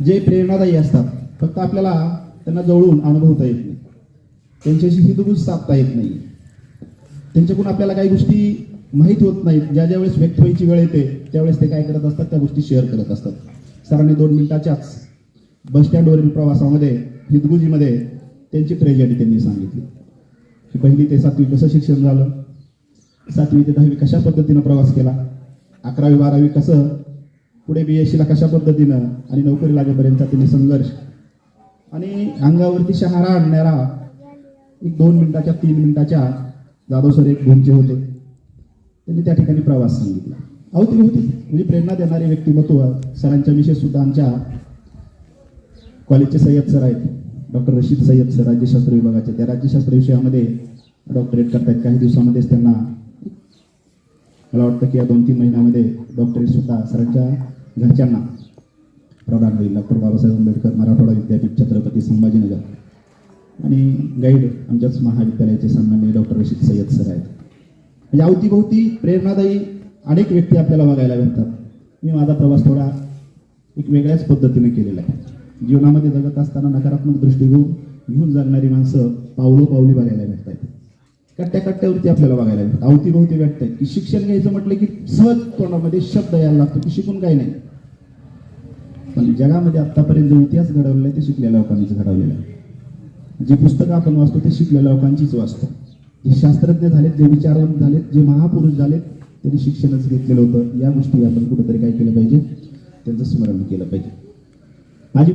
जे प्रेरणादायी असतात फक्त आपल्याला त्यांना जवळून अनुभवता येत नाही. त्यांच्याशी हितगुज साधता येत नाही. त्यांच्याकडून आपल्याला काही गोष्टी माहीत होत नाहीत. ज्या ज्या वेळेस व्यक्त व्हायची वेळ येते त्यावेळेस ते काय करत असतात त्या गोष्टी शेअर करत असतात. सरांनी दोन मिनिटाच्याच बसस्टँडवरील प्रवासामध्ये हितगुजीमध्ये त्यांची ट्रेजेडी त्यांनी सांगितली. की पहिली ते सातवी कसं शिक्षण झालं? सातवी ते दहावी कशा पद्धतीनं प्रवास केला? अकरावी बारावी कसं पुढे बी एस सीला कशा पद्धतीनं आणि नोकरी लागेपर्यंत तिने संघर्ष आणि अंगावरती शहारा आणणारा एक दोन मिनिटाच्या तीन मिनिटाच्या जाधव सर एक भूमचे होते. त्यांनी त्या ठिकाणी प्रवास सांगितला. अवती होती. म्हणजे प्रेरणा देणारे व्यक्तिमत्व सरांच्या विषय सुद्धा आमच्या कॉलेजचे सय्यद सर आहेत. डॉक्टर रशीद सय्यद सर राज्यशास्त्र विभागाचे. त्या राज्यशास्त्र विषयामध्ये डॉक्टरेट करतायत. काही दिवसामध्येच त्यांना मला वाटतं की या दोन तीन महिन्यामध्ये डॉक्टर सुद्धा सरांच्या घरच्यांना प्रदान होईल. डॉक्टर बाबासाहेब आंबेडकर मराठवाडा विद्यापीठ छत्रपती संभाजीनगर. आणि गाईड आमच्याच महाविद्यालयाचे सन्मान्य डॉक्टर रशीद सय्यद सर आहेत. म्हणजे अवतीभोवती प्रेरणादायी अनेक व्यक्ती आपल्याला बघायला भेटतात. मी माझा प्रवास थोडा एक वेगळ्याच पद्धतीने केलेला आहे. जीवनामध्ये जगत असताना नकारात्मक दृष्टिकोन घेऊन जगणारी माणसं पावलो पावली बघायला भेटत आहेत कट्ट्या कट्ट्यावरती आपल्याला बघायला मिळतात अवतीभोवती व्यक्त आहेत की शिक्षण घ्यायचं म्हटलं की सहज तोंडामध्ये शब्द यायला लागतो की शिकून काही नाही. पण जगामध्ये आतापर्यंत जो इतिहास घडवलेला आहे ते शिकलेल्या लोकांनीच घडवलेला आहे. जी पुस्तकं आपण वाचतो ते शिकलेल्या लोकांचीच वाचतो. जे शास्त्रज्ञ झालेत जे विचारवंत झालेत जे महापुरुष झालेत त्यांनी शिक्षणच घेतलेलं होतं. या गोष्टी आपण कुठंतरी काय केलं पाहिजे? त्यांचं स्मरण केलं पाहिजे. माझी